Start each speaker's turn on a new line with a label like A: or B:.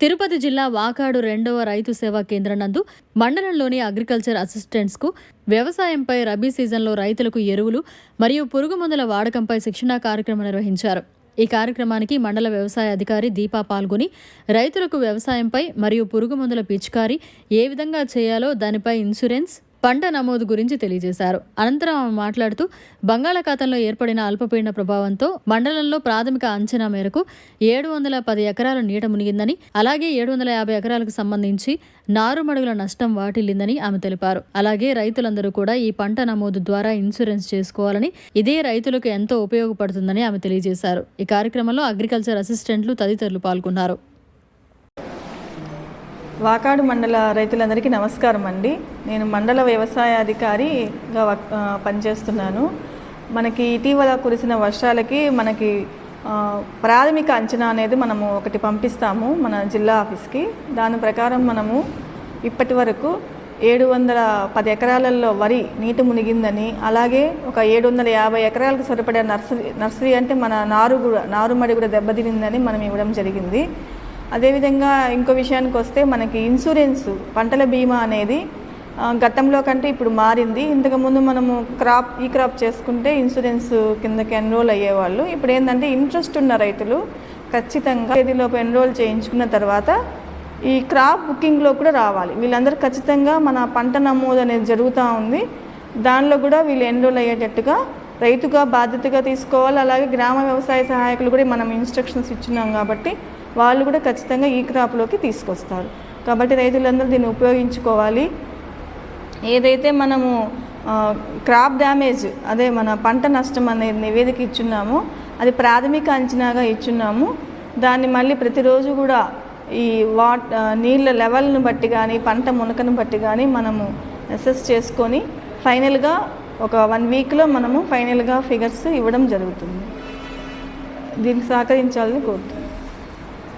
A: తిరుపతి జిల్లా వాకాడు రెండవ రైతు సేవా కేంద్రం నందు మండలంలోని అగ్రికల్చర్ అసిస్టెంట్స్కు వ్యవసాయంపై రబీ సీజన్లో రైతులకు ఎరువులు మరియు పురుగు మందుల వాడకంపై శిక్షణా కార్యక్రమం నిర్వహించారు. ఈ కార్యక్రమానికి మండల వ్యవసాయ అధికారి దీపా పాల్గొని రైతులకు వ్యవసాయంపై మరియు పురుగు మందుల పిచికారీ ఏ విధంగా చేయాలో దానిపై ఇన్సూరెన్స్ పంట నమోదు గురించి తెలియజేశారు. అనంతరం ఆమె మాట్లాడుతూ బంగాళాఖాతంలో ఏర్పడిన అల్పపీడన ప్రభావంతో మండలంలో ప్రాథమిక అంచనా మేరకు ఏడు వందల పది ఎకరాల నీట మునిగిందని అలాగే ఏడు వందల యాభై ఎకరాలకు సంబంధించి నారుమడుగుల నష్టం వాటిల్లిందని ఆమె తెలిపారు. అలాగే రైతులందరూ కూడా ఈ పంట నమోదు ద్వారా ఇన్సూరెన్స్ చేసుకోవాలని ఇదే రైతులకు ఎంతో ఉపయోగపడుతుందని ఆమె తెలియజేశారు. ఈ కార్యక్రమంలో అగ్రికల్చర్ అసిస్టెంట్లు తదితరులు పాల్గొన్నారు.
B: వాకాడు మండల రైతులందరికీ నమస్కారం అండి. నేను మండల వ్యవసాయాధికారిగా పనిచేస్తున్నాను. మనకి ఇటీవల కురిసిన వర్షాలకి మనకి ప్రాథమిక అంచనా అనేది మనము ఒకటి పంపిస్తాము మన జిల్లా ఆఫీస్కి. దాని ప్రకారం మనము ఇప్పటి వరకు ఏడు వందల పది ఎకరాలలో వరి నీటి మునిగిందని అలాగే ఒక ఏడు వందల యాభై ఎకరాలకు సరిపడే నర్సరీ నర్సరీ అంటే మన నారు కూడా నారుమడి కూడా దెబ్బతినిందని మనం ఇవ్వడం జరిగింది. అదేవిధంగా ఇంకో విషయానికి వస్తే మనకి ఇన్సూరెన్స్ పంటల బీమా అనేది గతంలో కంటే ఇప్పుడు మారింది. ఇంతకుముందు మనము క్రాప్ ఈ క్రాప్ చేసుకుంటే ఇన్సూరెన్స్ కిందకి ఎన్రోల్ అయ్యేవాళ్ళు. ఇప్పుడు ఏంటంటే ఇంట్రెస్ట్ ఉన్న రైతులు ఖచ్చితంగా తేదీలోపు ఎన్రోల్ చేయించుకున్న తర్వాత ఈ క్రాప్ బుకింగ్లో కూడా రావాలి. వీళ్ళందరూ ఖచ్చితంగా మన పంట నమోదు అనేది జరుగుతూ ఉంది. దానిలో కూడా వీళ్ళు ఎన్రోల్ అయ్యేటట్టుగా రైతుగా బాధ్యతగా తీసుకోవాలి. అలాగే గ్రామ వ్యవసాయ సహాయకులు కూడా మనం ఇన్స్ట్రక్షన్స్ ఇచ్చినాం కాబట్టి వాళ్ళు కూడా ఖచ్చితంగా ఈ క్రాప్లోకి తీసుకొస్తారు. కాబట్టి రైతులందరూ దీన్ని ఉపయోగించుకోవాలి. ఏదైతే మనము క్రాప్ డ్యామేజ్ అదే మన పంట నష్టం అనేది నివేదిక ఇచ్చున్నాము అది ప్రాథమిక అంచనాగా ఇచ్చున్నాము. దాన్ని మళ్ళీ ప్రతిరోజు కూడా ఈ వాట్ నీళ్ళ లెవెల్ని బట్టి కానీ పంట మునకను బట్టి కానీ మనము అసెస్ చేసుకొని ఫైనల్గా ఒక వన్ వీక్లో మనము ఫైనల్గా ఫిగర్స్ ఇవ్వడం జరుగుతుంది. దీనికి సహకరించాలని కోరుతున్నాను.